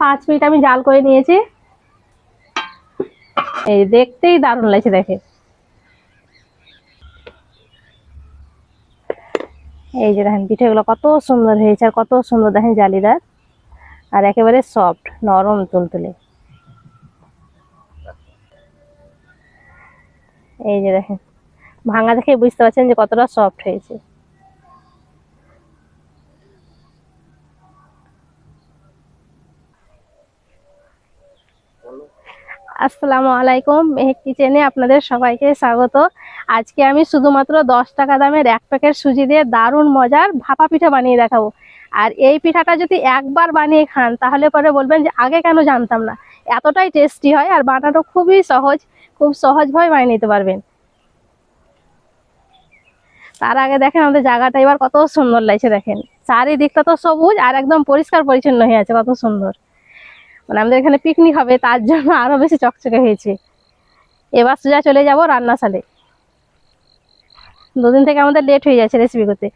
পাঁচ মিনিট আমি জাল করে নিয়েছি। এই দেখতেই দারুণ লাগছে দেখে। এই যে দেখেন পিঠেগুলো কত সুন্দর হয়েছে আর কত সুন্দর দেখেন জালিদার আর একেবারে সফট নরম তুলতুলে। এই যে দেখেন, ভাঙা দেখে বুঝতে পারছেন যে কতটা সফট হয়েছে। আসসালামু আলাইকুম মেহেক কিচেনে আপনাদের সবাইকে স্বাগত। আজকে আমি শুধুমাত্র দশ টাকা দামের এক প্যাকেট সুজি দিয়ে দারুণ মজার ভাপা পিঠা বানিয়ে দেখাবো। আর এই পিঠাটা যদি একবার বানিয়ে খান, তাহলে পরে বলবেন যে আগে কেন জানতাম না। এতটাই টেস্টি হয় আর বানানো খুবই সহজ, খুব সহজভাবে বানিয়ে নিতে পারবেন। তার আগে দেখেন আমাদের জায়গাটা এবার কত সুন্দর লাগছে দেখেন। চারিদিকটা তো সবুজ আর একদম পরিষ্কার পরিচ্ছন্ন হয়ে আছে, কত সুন্দর। মানে আমাদের এখানে পিকনিক হবে, তার জন্য আরও বেশি চকচকে হয়েছে। এবার সোজা চলে যাব রান্নাশালে। দুদিন থেকে আমাদের লেট হয়ে যাচ্ছে রেসিপি করতে।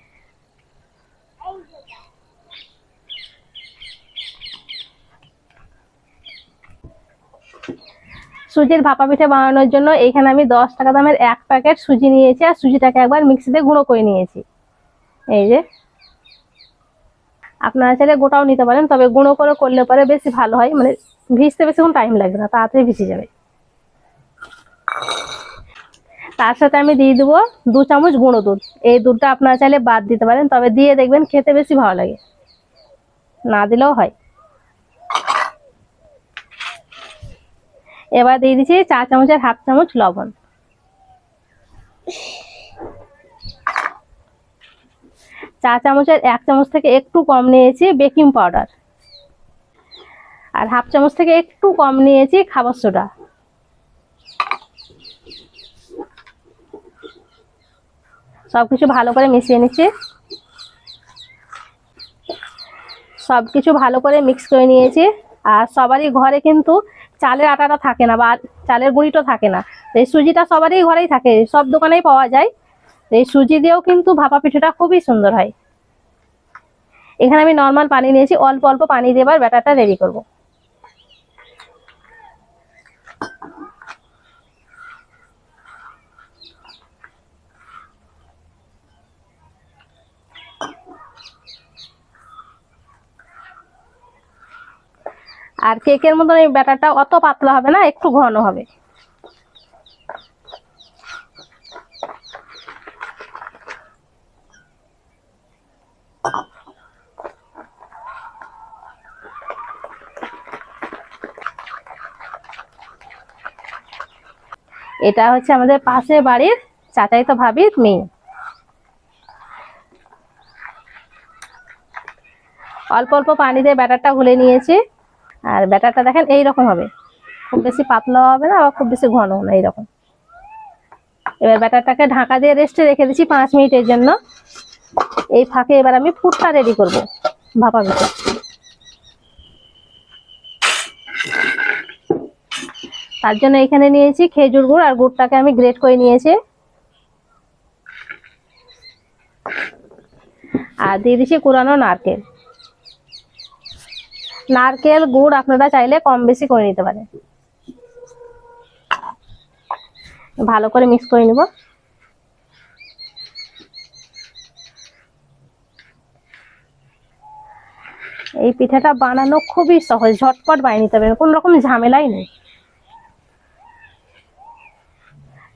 সুজির ভাপা পিঠে বানানোর জন্য এইখানে আমি দশ টাকা দামের এক প্যাকেট সুজি নিয়েছি, আর সুজিটাকে একবার মিক্সিতে গুঁড়ো করে নিয়েছি। এই যে আপনারা চাইলে গোটাও নিতে পারেন, তবে গুঁড়ো করে করলে পরে বেশি ভালো হয়। মানে ভিজতে বেশিক্ষণ টাইম লাগবে না, তাড়াতাড়ি ভিজে যাবে। তার সাথে আমি দিয়ে দেবো দু চামচ গুঁড়ো দুধ। এই দুধটা আপনারা চাইলে বাদ দিতে পারেন, তবে দিয়ে দেখবেন খেতে বেশি ভালো লাগে। না দিলেও হয়। এবার দিয়ে দিচ্ছি চা চামচের হাফ চামচ লবণ। চা চামচের এক চামচ থেকে একটু কম নিয়েছি বেকিং পাউডার। আর হাফ চামচ থেকে একটু কম নিয়েছি খাবার সোডা। সব কিছু ভালো করে মিশিয়ে নিচ্ছি। সব কিছু ভালো করে মিক্স করে নিয়েছি। আর সবারই ঘরে কিন্তু চালের আটাটা থাকে না বা চালের গুঁড়িটা থাকে না। এই সুজিটা সবারই ঘরেই থাকে, সব দোকানেই পাওয়া যায়। এই সুজি দিয়েও কিন্তু ভাপা পিঠেটা খুবই সুন্দর হয়। এখানে আমি নর্মাল পানি নিয়েছি, অল্প অল্প পানি দেবার ব্যাটারটা রেডি করব। আর কেকের মতন এই ব্যাটারটা অত পাতলা হবে না, একটু ঘন হবে। এটা হচ্ছে আমাদের পাশে বাড়ির চাচাই তো ভাবির মেয়ে। অল্প অল্প পানি দিয়ে ব্যাটারটা গুলে নিয়েছি। আর ব্যাটারটা দেখেন এই রকম হবে। খুব বেশি পাতলা হবে না, আবার খুব বেশি ঘন না, এইরকম। এবার ব্যাটারটাকে ঢাকা দিয়ে রেস্টে রেখে দিচ্ছি পাঁচ মিনিটের জন্য। এই ফাঁকে এবার আমি ফুটটা রেডি করব ভাপা পিঠে তার জন্য এখানে নিয়েছি খেজুর গুড় আর গুড়টাকে আমি গ্রেট করে নিয়েছি। আর দিয়ে দিচ্ছি কুড়ানো নারকেল। নারকেল, গুড় আপনারা চাইলে কম বেশি করে নিতে পারেন। ভালো করে মিক্স করে নিব। এই পিঠাটা বানানো খুবই সহজ, ঝটপট বানিয়ে নিতে পারেন কোনো রকম ঝামেলাই নেই।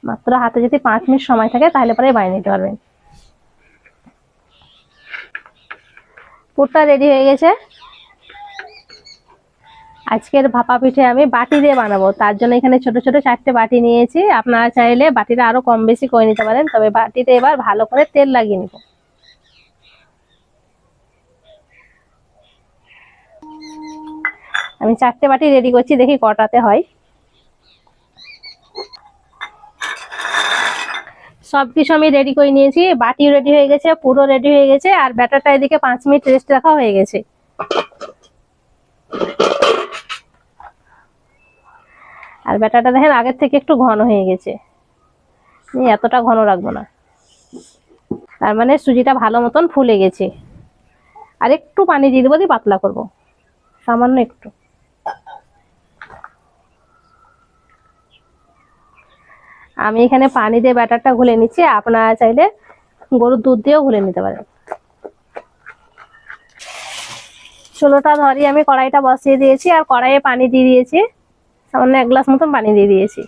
মাত্র হাতে যদি পাঁচ মিনিট সময় থাকে, তাহলে পরে বানিয়ে নিতে পারবেন। পুরটা রেডি হয়ে গেছে। আজকের ভাপা পিঠে আমি বাটি দিয়ে বানাবো। তার জন্য এখানে ছোট ছোট চারটে বাটি নিয়েছি। আপনারা চাইলে বাটিটা আরও কম বেশি করে নিতে পারেন, তবে বাটিতে এবার ভালো করে তেল লাগিয়ে নিব। আমি চারটে বাটি রেডি করছি, দেখি কটাতে হয়। সব কিছু আমি রেডি করে নিয়েছি, বাটিও রেডি হয়ে গেছে, পুরো রেডি হয়ে গেছে, আর ব্যাটারটা এদিকে পাঁচ মিনিট রেস্ট রাখা হয়ে গেছে। আর ব্যাটারটা দেখেন আগের থেকে একটু ঘন হয়ে গেছে। এতটা ঘন রাখব না। তার মানে সুজিটা ভালো মতন ফুলে গেছে। আর একটু পানি দিয়ে দেবো, দিয়ে পাতলা করব। সামান্য একটু। আমি এখানে পানি দিয়ে ব্যাটারটা ঘুলে নিচ্ছি, আপনারা চাইলে গরুর দুধ দিয়েও ঘুলে নিতে পারেন। ষোলোটা ধরি, আমি কড়াইটা বসিয়ে দিয়েছি আর কড়াইয়ে পানি দিয়ে দিয়েছি। সামান্য এক গ্লাস মতন পানি দিয়ে দিয়েছি।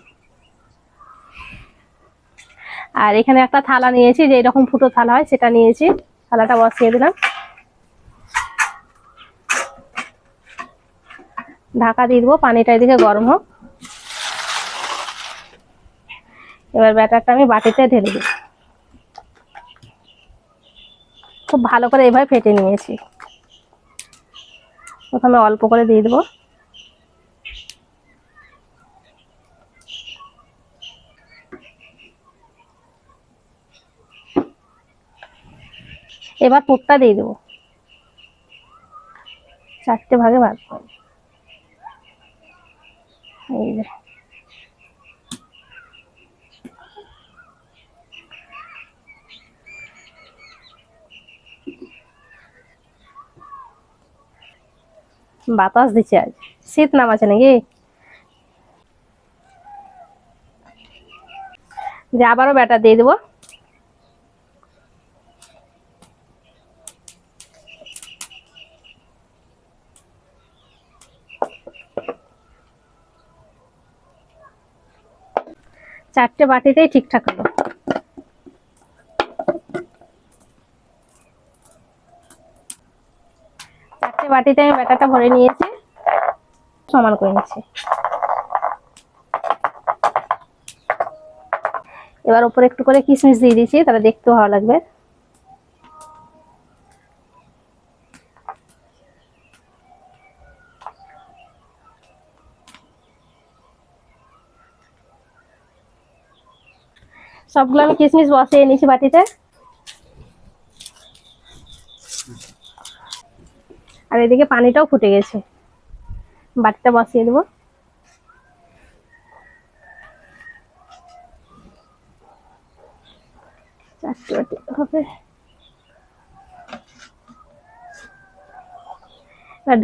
আর এখানে একটা থালা নিয়েছি, যে এরকম ফুটো থালা হয় সেটা নিয়েছি। থালাটা বসিয়ে দিলাম। ঢাকা দিয়ে দেবো, পানিটা এদিকে গরম হোক। এবার ব্যাটারটা আমি বাটিতে ঢেলে দিই। খুব ভালো করে এইভাবে ফেটে নিয়েছি। প্রথমে অল্প করে দিয়ে দেবো। এবার পুরটা দিয়ে দেবো। চারটে ভাগে ভাগ করে। এই যে। বাতাস দিচ্ছে আজ। শীত নামাচ্ছে নাকি? যে আবারও ব্যাটার দিয়ে দেবো। চারটে বাটিতেই ঠিকঠাক হলো চারটে বাটিতে আমি ব্যাটারটা ভরে নিয়েছি, সমান করে নিচ্ছি। এবার উপরে একটু করে কিশমিশ দিয়ে দিয়েছি তাহলে দেখতেও ভালো লাগবে। সবগুলো আমি কিশমিশ বসিয়ে নিয়েছি বাটিতে। আর এদিকে পানিটাও ফুটে গেছে। বাটিটা বসিয়ে দেবো।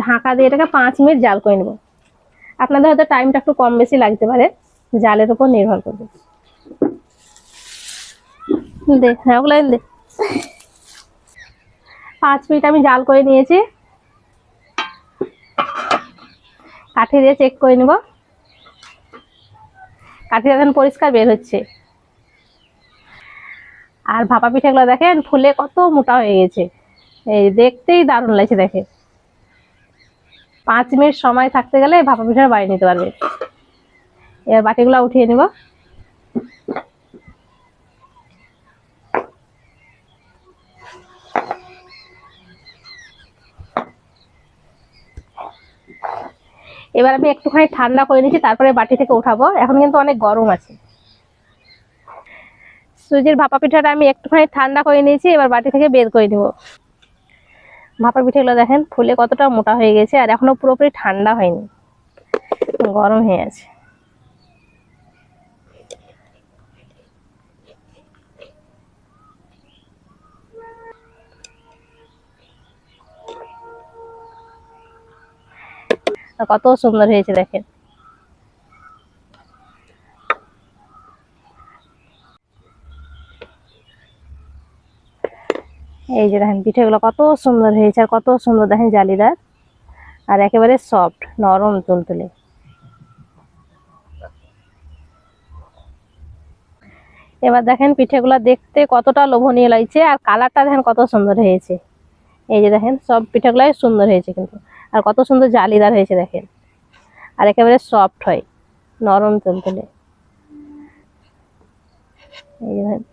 ঢাকা দিয়ে এটাকে পাঁচ মিনিট জাল করে নেব। আপনাদের হয়তো টাইমটা একটু কম বেশি লাগতে পারে। জালের উপর নির্ভর করবে। দে হ্যাঁ ওগুলো পাঁচ মিনিট আমি জাল করে নিয়েছি। কাঠি দিয়ে চেক করে নেব। কাঠি দেখেন পরিষ্কার বের হচ্ছে। আর ভাপা পিঠাগুলো দেখেন ফুলে কত মোটা হয়ে গেছে। এই দেখতেই দারুণ লাগছে দেখে। পাঁচ মিনিট সময় থাকতে গেলে ভাপা পিঠা বাড়ি নিতে পারবে। এবার বাটিগুলো উঠিয়ে নেব। এবার আমি একটুখানি ঠান্ডা করে নিচ্ছি তারপরে বাটি থেকে উঠাবো। এখন কিন্তু অনেক গরম আছে। সুজির ভাপা পিঠাটা আমি একটুখানি ঠান্ডা করে নিয়েছি, এবার বাটি থেকে বের করে নিব। ভাপা পিঠেগুলো দেখেন, ফুলে কতটা মোটা হয়ে গেছে, আর এখনও পুরোপুরি ঠান্ডা হয়নি। গরম হয়ে আছে। কত সুন্দর হয়েছে দেখেন। এই যে দেখেন, পিঠেগুলো কত সুন্দর হয়েছে আর কত সুন্দর দেখেন জালিদার আর একেবারে সফট নরম, তুলতুলে। এবার দেখেন পিঠেগুলো দেখতে কতটা লোভনীয় লাগছে আর কালারটা দেখেন কত সুন্দর হয়েছে। এই যে দেখেন, সব পিঠেগুলাই সুন্দর হয়েছে কিন্তু। আর কত সুন্দর জালিদার হয়েছে দেখেন। আর একেবারে সফট হয়, নরম তুলতুলে এই যে দেখেন।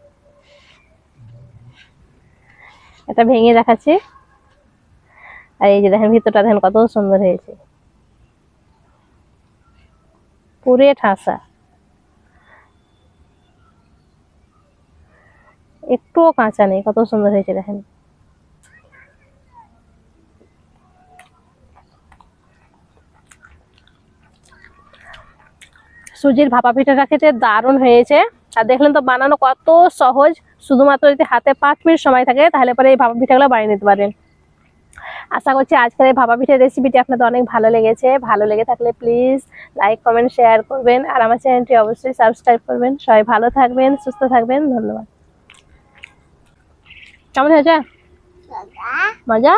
এটা ভেঙে দেখাচ্ছি। আর এই যে দেখেন, ভিতরটা দেখেন কত সুন্দর হয়েছে। পুরে ঠাসা। একটুও কাঁচা নেই, কত সুন্দর হয়েছে দেখেন। সুজির ভাপা পিঠাটা খেতে দারুণ হয়েছে। আর দেখলেন তো বানানো কত সহজ শুধুমাত্র যদি হাতে পাঁচ মিনিট সময় থাকে তাহলে পরে এই ভাপা পিঠাগুলো বানিয়ে নিতে পারেন। আশা করছি আজকের এই ভাপা পিঠের রেসিপিটি আপনাদের অনেক ভালো লেগেছে। ভালো লেগে থাকলে প্লিজ লাইক কমেন্ট শেয়ার করবেন। আর আমার চ্যানেলটি অবশ্যই সাবস্ক্রাইব করবেন। সবাই ভালো থাকবেন সুস্থ থাকবেন। ধন্যবাদ। কেমন হয়েছে? মজা?